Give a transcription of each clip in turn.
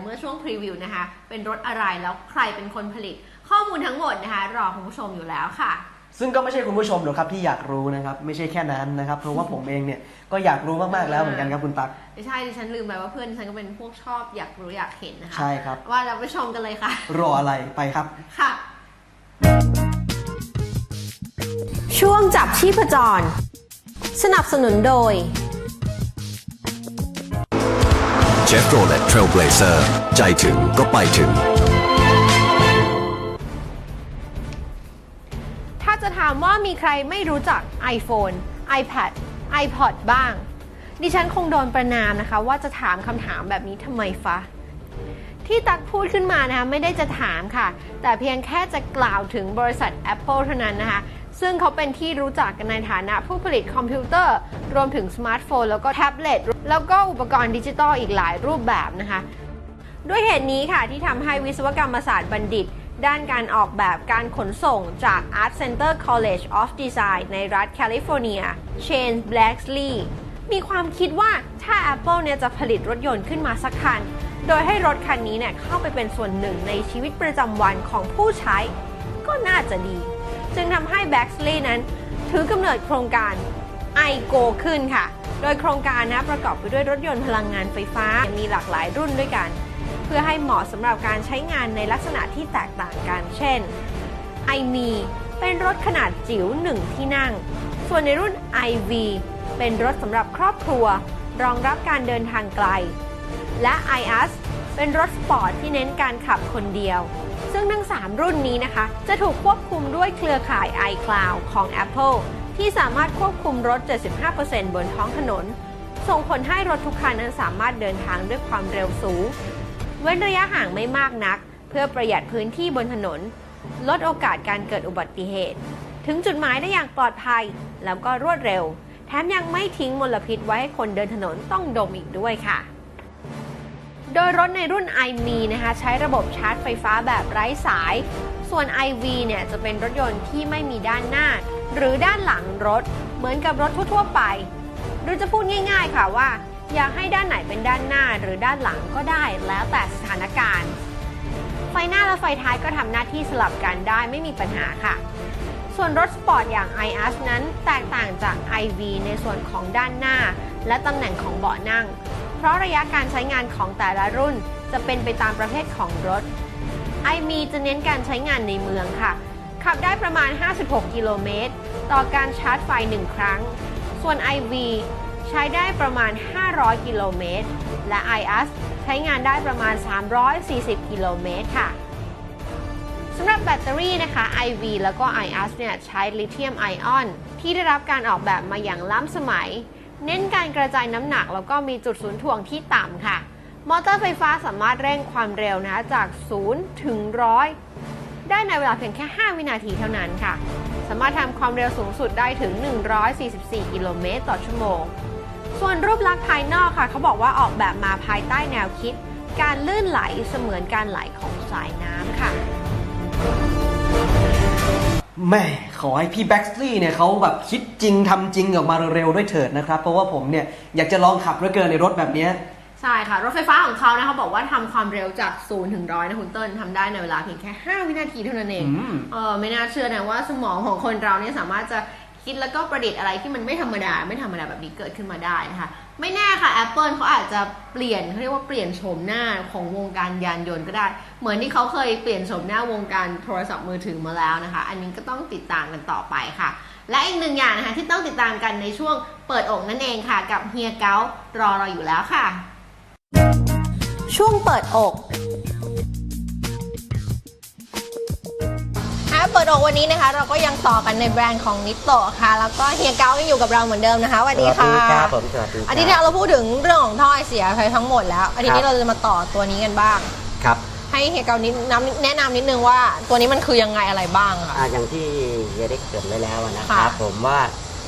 เมื่อช่วงพรีวิวนะคะ เป็นรถอะไรแล้วใครเป็นคนผลิต ข้อมูลทั้งหมดนะคะ รอคุณผู้ชมอยู่แล้วค่ะ ซึ่งก็ไม่ใช่คุณผู้ชมหรอกครับที่อยากรู้นะครับ ไม่ใช่แค่นั้นนะครับ เพราะว่าผมเองเนี่ยก็อยากรู้มากๆแล้วเหมือนกันครับคุณตั๊กไม่ใช่ดิฉันลืมไปว่าเพื่อนดิฉันก็เป็นพวกชอบอยากรู้อยากเห็นนะคะใช่ครับว่าเราไปชมกันเลยค่ะ รออะไรไปครับค่ะ ช่วงจับชีพจร สนับสนุนโดย Chevrolet Trailblazer ใจถึงก็ไปถึง ถ้าจะถามว่ามีใครไม่รู้จัก iPhone iPad iPod บ้าง ดิฉันคงโดนประนามนะคะ ว่าจะถามคำถามแบบนี้ทำไมฟะที่ตักพูดขึ้นมานะคะไม่ได้จะถามค่ะ แต่เพียงแค่จะกล่าวถึงบริษัท Apple เท่านั้นนะคะ ซึ่งเขาเป็นที่รู้จักกันในฐานะผู้ผลิตคอมพิวเตอร์ รวมถึงสมาร์ทโฟน แล้วก็แท็บเล็ต แล้วก็อุปกรณ์ดิจิตอลอีกหลายรูปแบบนะคะ ด้วยเหตุนี้ค่ะที่ทำให้วิศวกรรมศาสตร์บัณฑิต ด้านการออกแบบการขนส่งจาก Art Center College of Design ในรัฐแคลิฟอร์เนีย เชน b l a c k l e y มีความคิดว่าถ้า Apple เนี่ยจะผลิตรถยนต์ขึ้นมาสักคัน โดยให้รถคันนี้เนี่ยเข้าไปเป็นส่วนหนึ่งในชีวิตประจำวันของผู้ใช้ ก็น่าจะดี จึงทำให้ b a x l e y นั้น ถือกำเนิดโครงการ iGo ขึ้นค่ะ โดยโครงการนะประกอบไปด้วยรถยนต์พลังงานไฟฟ้ามีหลากหลายรุ่นด้วยกัน เพื่อให้เหมาะสำหรับการใช้งานในลักษณะที่แตกต่างกัน เช่น iMe เป็นรถขนาดจิ๋วหนึ่งที่นั่ง ส่วนในรุ่น iV เป็นรถสำหรับครอบครัว รองรับการเดินทางไกล และ iUS เป็นรถสปอร์ตที่เน้นการขับคนเดียว ซึ่งทั้ง 3 รุ่นนี้นะคะ จะถูกควบคุมด้วยเครือข่าย iCloud ของ Apple ที่สามารถควบคุมรถ 75%บนท้องถนน ส่งผลให้รถทุกคันนั้นสามารถเดินทางด้วยความเร็วสูง เว้นระยะห่างไม่มากนัก เพื่อประหยัดพื้นที่บนถนน ลดโอกาสการเกิดอุบัติเหตุ ถึงจุดหมายได้อย่างปลอดภัย แล้วก็รวดเร็ว แถมยังไม่ทิ้งมลพิษไว้ให้คนเดินถนนต้องดมอีกด้วยค่ะ โดยรถในรุ่น iMe นะคะใช้ระบบชาร์จไฟฟ้าแบบไร้สาย ส่วน iV เนี่ยจะเป็นรถยนต์ที่ไม่มีด้านหน้า หรือด้านหลังรถ เหมือนกับรถทั่วๆไป หรือจะพูดง่าย ๆ ค่ะว่า อยากให้ด้านไหนเป็นด้านหน้าหรือด้านหลังก็ได้แล้วแต่สถานการณ์ ไฟหน้าและไฟท้ายก็ทำหน้าที่สลับกันได้ไม่มีปัญหาค่ะส่วนรถสปอร์ตอย่าง iUS นั้นแตกต่างจาก iV ในส่วนของด้านหน้า และตำแหน่งของเบาะนั่ง เพราะระยะการใช้งานของแต่ละรุ่นจะเป็นไปตามประเภทของรถ iMe จะเน้นการใช้งานในเมืองค่ะ ขับได้ประมาณ 56 กิโลเมตร ต่อการชาร์จไฟ 1 ครั้ง ส่วน iV ใช้ได้ประมาณ 500 กิโลเมตร และ iUS ใช้งานได้ประมาณ 340 กิโลเมตรค่ะสำหรับแบตเตอรี่นะคะ IV แล้วก็ iUS เนี่ยใช้ลิเธียมไอออนที่ได้รับการออกแบบมาอย่างล้ำสมัย เน้นการกระจายน้ำหนักแล้วก็มีจุดศูนย์ถ่วงที่ต่ำค่ะ มอเตอร์ไฟฟ้าสามารถเร่งความเร็วนะจาก 0 ถึง 100 ได้ในเวลาเพียงแค่ 5 วินาทีเท่านั้นค่ะ สามารถทำความเร็วสูงสุดได้ถึง 144 กิโลเมตรต่อชั่วโมง ส่วนรูปลักษณ์ภายนอกค่ะ เขาบอกว่าออกแบบมาภายใต้แนวคิด การลื่นไหลเสมือนการไหลของสายน้ำค่ะ แม่ขอให้พี่แบ็กสลีย์เนี่ยเขาแบบคิดจริงทำจริงออกมาเร็วๆด้วยเถิดนะครับ เพราะว่าผมเนี่ยอยากจะลองขับเหลือเกินในรถแบบเนี้ย ใช่ค่ะ รถไฟฟ้าของเขานะคะบอกว่าทำความเร็วจาก0ถึงร้อยนะคุณเติ้ลทำได้ในเวลาเพียงแค่ 5 วินาทีเท่านั้นเอง อืม เออไม่น่าเชื่อนะว่าสมองของคนเราเนี่ยสามารถจะ คิดแล้วก็ประดิษฐ์อะไรที่มันไม่ธรรมดา ไม่ธรรมดาแบบนี้เกิดขึ้นมาได้นะคะ ไม่แน่ค่ะ Apple เขาอาจจะเปลี่ยนเขาเรียกว่าเปลี่ยนโฉมหน้าของวงการยานยนต์ก็ได้ เหมือนที่เขาเคยเปลี่ยนโฉมหน้าวงการโทรศัพท์มือถือมาแล้วนะคะ อันนี้ก็ต้องติดตามกันต่อไปค่ะ และอีกหนึ่งอย่างนะคะที่ต้องติดตามกันในช่วงเปิดอกนั่นเองค่ะ กับเฮียเการอเราอยู่แล้วค่ะ ช่วงเปิดอก เปิดอกวันนี้นะคะ เราก็ยังต่อกันในแบรนด์ของนิโตะค่ะ แล้วก็เฮียเก้ายังอยู่กับเราเหมือนเดิมนะคะสวัสดีค่ะสวัสดีครับผมสวัสดีครับอาทิตย์ที่แล้วเราพูดถึงเรื่องของท่อไอเสียไปทั้งหมดแล้วอาทิตย์นี้ครับเราจะมาต่อตัวนี้กันบ้างครับให้เฮียเก้านิดนำแนะนำนิดนึงว่าตัวนี้มันคือยังไงอะไรบ้างค่ะอ่าอย่างที่เฮียได้เกริดไว้แล้วนะคค่ะรับผมว่า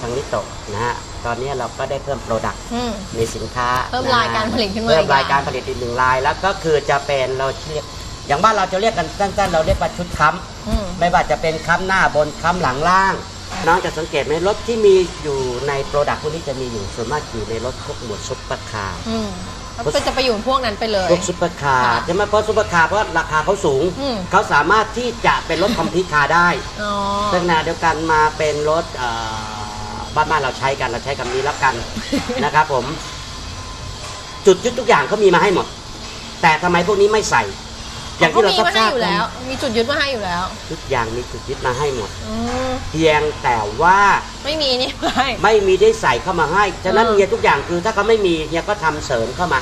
ทางนิโตะนะฮะตอนนี้เราก็ได้เพิ่มโปรดักต์อืมในสินค้าเพิ่มนะฮะรายการผลิตขึ้นมาเพิ่มอีกรายการผลิตอีกหนึ่งรายแล้วก็คือจะเป็นเราเรียก อย่างบ้านเราจะเรียกกันสั้นๆ เราเรียกว่าชุดค้อืมำไม่ว่าจะเป็นค้ำหน้าบนค้ำหลังล่าง น้องจะสังเกตไหมรถที่มีอยู่ในโปรดักต์พวกนี้จะมีอยู่ส่วนมากอยู่ในรถพวกหมวดซุปเปอร์คาร์อืมแล้วก็จะไปอยู่พวกนั้นไปเลย พวกซุปเปอร์คาร์ค่ะใช่ไหมเพราะซุปเปอร์คาร์เพราะราคาเขาสูงอืมเขาสามารถที่จะเป็นรถคอมพิวคาร์ได้อ๋อซึ่งขณะเดียวกันมาเป็นรถเอ่อบ้านบ้านเราใช้กันเราใช้คำนี้แล้วกันนะครับผม จุดยึดทุกอย่างเขามีมาให้หมด แต่ทำไมพวกนี้ไม่ใส่ อย่างที่เราเขามีมาให้ทราบอยู่ๆกันแล้ว มีจุดยึดมาให้อยู่แล้ว ทุกอย่างมีจุดยึดมาให้หมด อืมเพียงแต่ว่าไม่มีนี่ไม่ ไม่มีได้ใส่เข้ามาให้ ฉะนั้นเออ เฮียทุกอย่างคือถ้าเขาไม่มีเฮียก็ทำเสริมเข้ามา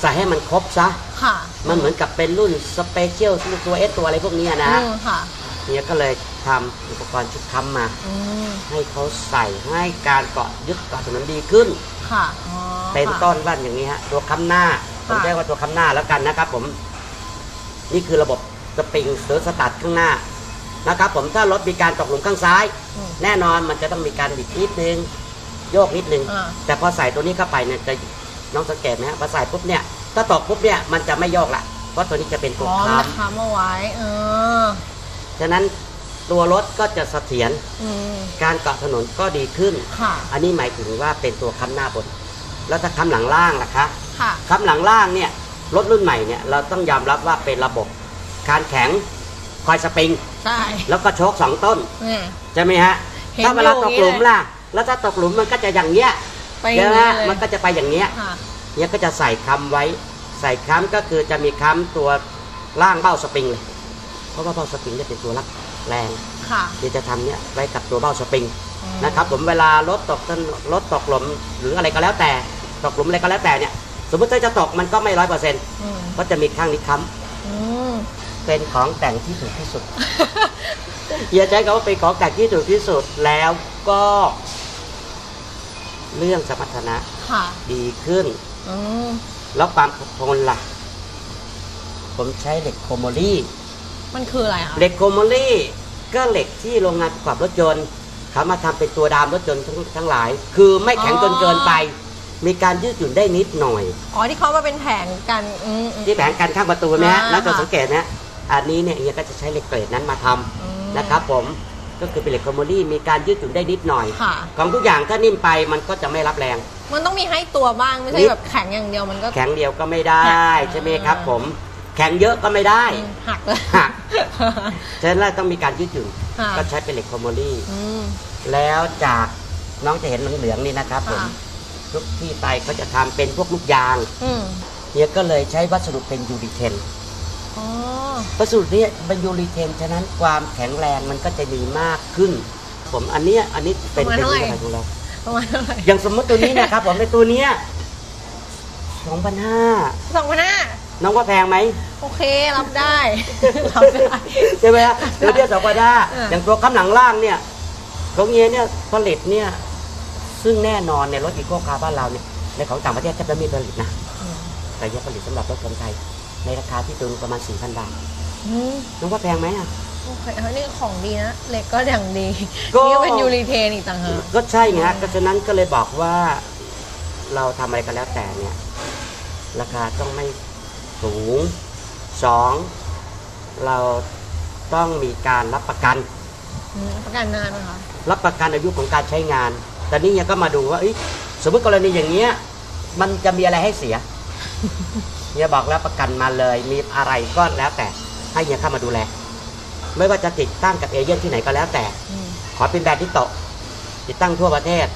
ใส่ให้มันครบซะ ค่ะมันเหมือนกับเป็นรุ่นสเปเชียลตัวเอสตัวอะไรพวกเนี้ยนะอืมค่ะเฮียก็เลยทำอุปกรณ์ชุดค้ำมา อืมให้เขาใส่ให้การเกาะยึดเกาะถนนดีขึ้น ค่ะอ๋อเป็นค่ะ ต้นบ้านอย่างนี้ฮะตัวค้ำหน้า ผมค่ะ เรียกว่าตัวค้ำหน้าแล้วกันนะครับผม นี่คือระบบสปริงหรือสตาร์ทข้างหน้านะครับผมถ้ารถมีการตกหลุมข้างซ้ายอืมแน่นอนมันจะต้องมีการบิดนิดนึงโยกนิดนึงอ่าแต่พอใส่ตัวนี้เข้าไปเนี่ยจะน้องสังเกตไหมฮะพอใส่ปุ๊บเนี่ยถ้าตกปุ๊บเนี่ยมันจะไม่โยกละเพราะตัวนี้จะเป็นตัวอ๋อค้มันค้ำเอาไว้เออำฉะนั้นตัวรถก็จะเสถียรอืมการเกาะถนนก็ดีขึ้นค่ะอันนี้หมายถึงว่าเป็นตัวค้ำหน้าบน แล้วถ้าค้ำหลังล่างล่ะคะค่ะค้ำหลังล่างเนี่ย รถรุ่นใหม่เนี่ยเราต้องยอมรับว่าเป็นระบบการแข็งคอยสปริง ใช่ แล้วก็โชคสองต้นเนี่ยใช่ไหมฮะ เห็นถ้าเวลาอยู่ตกหลุมอย่างนี้เลยล่ะ แล้วถ้าตกหลุมมันก็จะอย่างเงี้ยไปอใช่ย่างไหมนี้ฮะเลย มันก็จะไปอย่างเงี้ย ค่ะ เนี่ยก็จะใส่ค้ำไว้ ใส่ค้ำก็คือจะมีค้ำตัวล่างเบ้าสปริงเลย เพราะว่าเบ้าสปริงจะเป็นตัวรับแรงค่ะที่จะทำเนี่ยไว้กับตัวเบ้าสปริงอืมนะครับ ผมเวลารถตกถนนรถตกหลุมหรืออะไรก็แล้วแต่ตกหลุมอะไรก็แล้วแต่เนี่ย สมมติถ้าจะตกมันก็ไม่ร้อยเปอร์เซ็นต์อืมก็จะมีข้างนี้ค้อืมำเป็นของแต่งที่ถูกที่สุดเฮียใช้คำว่าเป็นของแต่งที่ถูกที่สุดแล้วก็ เรื่องสมรรถนะค่ะดีขึ้นอืมแล้วความทนล่ะ ผมใช้เหล็กโคโมลี่มันคืออะไรคะเหล็กโคโมลี่ก็เหล็กที่โรงงานประกอบรถยนต์เขามาทำเป็นตัวดามรถยนต์ทั้งทั้งหลาย คือไม่แข็งจนเกินไป มีการยืดหยุ่นได้นิดหน่อย อ๋อที่เขามาเป็นแผงกันอืมอืม ที่แผงกันข้างประตูไหมฮะอ่าแล้วจะค่ะสังเกตนะอันนี้เนี่ยเฮียก็จะใช้เหล็กเกรดนั้นมาทำอืมนะครับผมก็คือเป็นเหล็กโคโมลี่มีการยืดหยุ่นได้นิดหน่อย ค่ะ ของทุกอย่างถ้านิ่มไปมันก็จะไม่รับแรง มันต้องมีให้ตัวบ้างไม่ใช่นิด แบบแข็งอย่างเดียวมันก็ แข็งเดียวก็ไม่ได้หักใช่ไหมครับผม แข็งเยอะก็ไม่ได้อืมหักเลยหัก ฉะนั้นเราต้องมีการยืดหยุ่นค่ะก็ใช้เป็นเหล็กโคโมลี่ อืม แล้วจากน้องจะเห็นเหลืองๆนี่นะครับผม ค่ะ ทุกที่ไปเขาจะทำเป็นพวกลูกยางอืมเฮียก็เลยใช้วัสดุเป็นยูริเทนอ๋อวัสดุนี้เป็นยูริเทนฉะนั้นความแข็งแรงมันก็จะดีมากขึ้น ผมอันเนี้ยอันนี้เป็นประมาณเป็นเท่าไหร่อะไรของเรา ประมาณเท่าไหร่อย่างสมมติตัวนี้นะครับ ผมในตัวเนี้ยสองพันห้าสองพันห้าน้องว่าแพงไหม โอเครับได้ รับได้ ใช่ไหมฮะตัวเนี้ยสองพันห้าเอออ อย่างตัวข้างหลังล่างเนี่ยของเฮียเนี่ยผลิตเนี่ย ซึ่งแน่นอนในรถอีโคคาร์บ้านเราเนี่ยในของต่างประเทศแทบจะไม่มีผลิตนะอืมแต่เฮียผลิตสำหรับรถคนไทยในราคาที่ตัวนึงประมาณสี่พันบาทอืมน้องว่าแพงไหมอะโอเคเฮ้ยนี่ของดีนะเหล็กก็อย่างดีก็นี่เป็นยูรีเทนอีกต่างหากก็ใช่ไงฮะก็ฉะนั้นก็เลยบอกว่าเราทำอะไรก็แล้วแต่เนี่ย ราคาต้องไม่สูงสองเราต้องมีการรับประกันอืมประกันนานไหมคะ รับประกันอายุของการใช้งาน แต่นี่เนี่ยก็มาดูว่าเอ้ยสมมติกรณีอย่างเงี้ยมันจะมีอะไรให้เสียเนี่ยบอกแล้วประกันมาเลยมีอะไรก็แล้วแต่ให้เนี่ยเข้ามาดูแล ไม่ว่าจะติดตั้งกับเอเย่นที่ไหนก็แล้วแต่อืมขอเป็นแบรนด์ที่โตะติดตั้งทั่วประเทศ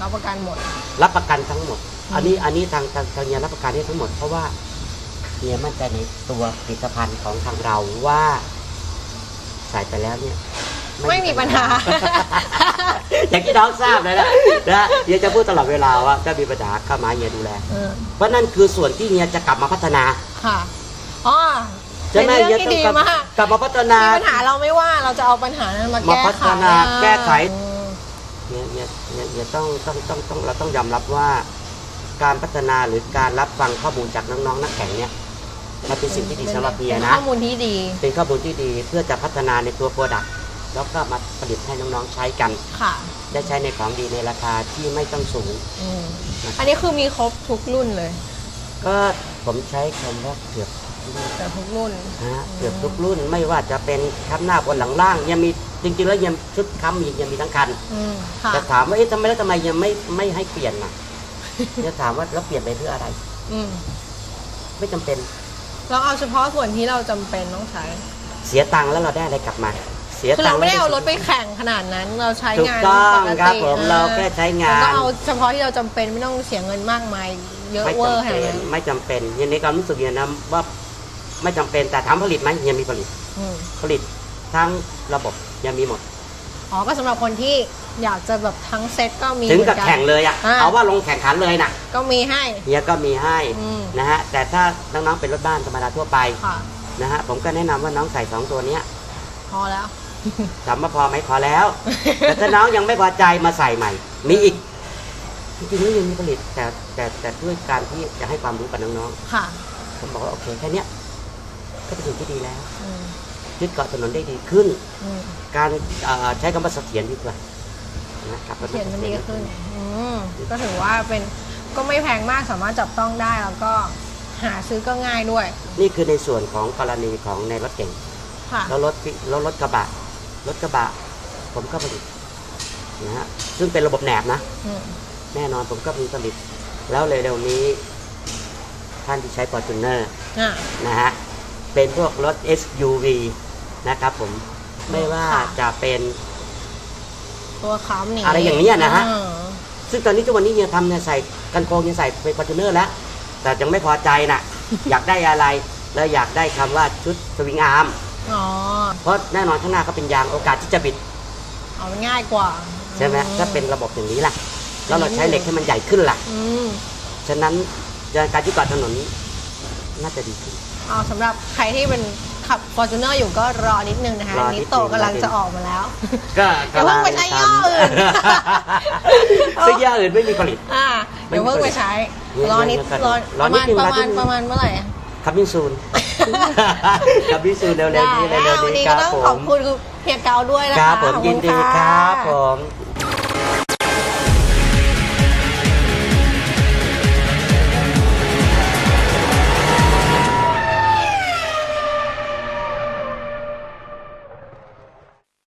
รับประกันหมด รับประกันทั้งหมดอืมอันนี้อันนี้ทางทางทางเนียรับประกันนี้ทั้งหมดเพราะว่าเนียมั่นใจในตัวผลิตภัณฑ์ของทางเราว่าใส่ไปแล้วเนี่ย ไม่มีปัญหา อย่างที่น้องทราบเลยนะนะเฮียจะพูดตลอดเวลาว่าถ้ามีปัญหาเข้ามาเฮียดูแล เออเพราะนั่นคือส่วนที่เฮียจะกลับมาพัฒนาค่ะอ๋อใช่เป็นไหมเรื่องเฮียที่ต้องดีกลับมากกลับมาพัฒนา มีปัญหาเราไม่ว่าเราจะเอาปัญหานั้นมามาแก้พัไขฒนาแก้ไข อืมเนี่ยเนี่ยเนี่ยเนี่ยต้องต้องต้องต้องเราต้องยอมรับว่า การพัฒนาหรือการรับฟังข้อมูลจากน้องๆนักแข่งเนี่ยมันเป็นสิ่งที่ดีสำหรับเฮียเป็นนะข้อมูลที่ดี เป็นข้อมูลที่ดีเพื่อจะพัฒนาในตัวโปรดักต์ แล้วก็มาผลิตให้น้องๆใช้กัน ค่ะ ได้ใช้ในของดีในราคาที่ไม่ต้องสูง อืมอันนี้คือมีครบทุกรุ่นเลยก็ผมใช้คำว่าเกือบทุกรุ่นแต่ทุกรุ่น นะฮะเกือบทุกรุ่นไม่ว่าจะเป็นคันหน้าบนหลังล่าง ยังมีจริงๆแล้วยังชุดค้ำมียังมีทั้งคัน อืมค่ะแต่ถามว่าเอ๊ะทำไมแล้วทำไมยังไม่ไม่ให้เปลี่ยนน่ะ จะถามว่าแล้วเปลี่ยนไปเพื่ออะไร อืมไม่จำเป็นเราเอาเฉพาะส่วนที่เราจำเป็นต้องใช้ เสียตังค์แล้วเราได้อะไรกลับมาเสียคือตังเราค์ไม่ได้เอารถไปแข่งขนาดนั้น เราใช้ถูกงานต้องปกครับติผมอ่เราแค่ใช้งานแล้วก็เอาเฉพาะที่เราจำเป็นไม่ต้องเสียเงินมากมายเยอะไม่เวอร์จำขนาดเป็นนั้นไม่จำเป็นยังในความรู้สึกอย่างนั้นว่าไม่จำเป็นแต่ถามผลิตไหมยังมีผลิตอืมผลิตทั้งระบบยังมีหมด อ๋อก็สำหรับคนที่อยากจะแบบทั้งเซ็ตก็มีถึงกับหมือนน แข่งเลยอะาเอาว่าลงแข่งขันเลยนะก็มีให้ เฮียก็มีให้อืม นะฮะแต่ถ้าน้องๆเป็นรถบ้านธรรมดาทั่วไปค่ะ นะฮะผมก็แนะนำว่าน้องใส่สองตัวเนี้ยพอแล้ว ถามว่าพอไหมพอแล้ว แต่ถ้าน้องยังไม่พอใจมาใส่ใหม่ มีอีก จริงๆแล้วยังมีผลิตแต่แต่แต่ด้วยการที่จะให้ความรู้กับน้องค่ะ ๆผมบอกว่าโอเคแค่เนี้ยก็เป็นสิ่งที่ดีแล้วอืมยึดเกาะถนนได้ดีขึ้น อืมการเอ่อใช้คำว่าเสถียรดีกว่านะครับเขียนมันดีขึ้นอืมก็ถือว่าเป็นก็ไม่แพงมากสามารถจับต้องได้แล้วก็หาซื้อก็ง่ายด้วยนี่คือในส่วนของกรณีของในรถเก่งค่ะ แล้วรถพิแล้วรถกระบะ รถกระบะ ผมก็ผลิตนะฮะซึ่งเป็นระบบแหนบนะอืมแน่นอนผมก็มีผลิต แล้วเร็วๆนี้ ท่านที่ใช้ f o r t u n e r อะนะฮะเป็นพวกรถ SUV นะครับผมไม่ว่าค่ะจะเป็นตัวค้ำนี่อะไรอย่างเนี้ยนะฮะอืมซึ่งตอนนี้ทุกวันนี้ยังทำเนี่ยใส่กันโครงยังใส่เป็น f o r t u n e r แล้ว แต่ยังไม่พอใจนะอยากได้อะไร แล้วอยากได้คำว่าชุดสวิงอาร์มอ๋อ เพราะแน่นอนข้างหน้าก็เป็นยางโอกาสที่จะบิดเอามันง่ายกว่าใช่ไหมอืถ้าเป็นระบบอย่างนี้ล่ะ แล้วเราใช้เหล็กให้มันใหญ่ขึ้นล่ะอืมฉะนั้นการที่เกาะถนนน่าจะดีขึ้นเอาสำหรับใครที่เป็นขับ f o r t u n e r อยู่ก็รอนิดนึงนะคะรอนินิดนึงโตะกำลังจะออกมาแล้ว ก็อย่าเพิ่งไปใช้ย่ออื่นซึ่งย่ออื่นไม่มีผลิตอ่าเดี๋ยวเพิ่งไปใช้เดี๋ยวรอนิดเดี๋ยวรอรปอระนิมาดณนึงประรอนิมาณดนึงประมาณเมื่อไหร่อะคับบิซูน คับบิซูนเร็วๆได้นี้แล้วเร็วๆวันนี้นี้คก็รับต้องผมขอบคุณเฮียเกาด้วยนะคคะรับผมขอณยินดีะครับผม